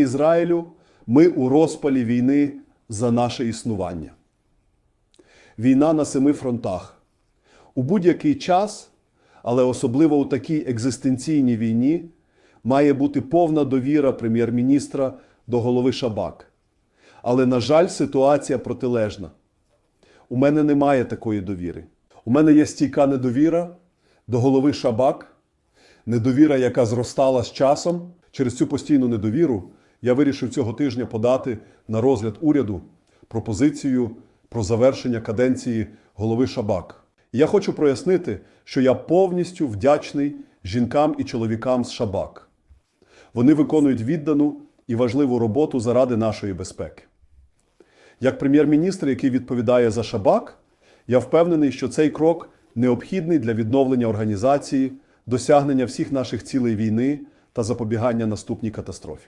Ізраїлю, ми у розпалі війни за наше існування. Війна на семи фронтах. У будь-який час, але особливо у такій екзистенційній війні, має бути повна довіра прем'єр-міністра до голови Шабак. Але, на жаль, ситуація протилежна. У мене немає такої довіри. У мене є стійка недовіра до голови Шабак, недовіра, яка зростала з часом. Через цю постійну недовіру я вирішив цього тижня подати на розгляд уряду пропозицію про завершення каденції голови Шабак. І я хочу прояснити, що я повністю вдячний жінкам і чоловікам з Шабак. Вони виконують віддану і важливу роботу заради нашої безпеки. Як прем'єр-міністр, який відповідає за Шабак, я впевнений, що цей крок необхідний для відновлення організації, досягнення всіх наших цілей війни та запобігання наступній катастрофі.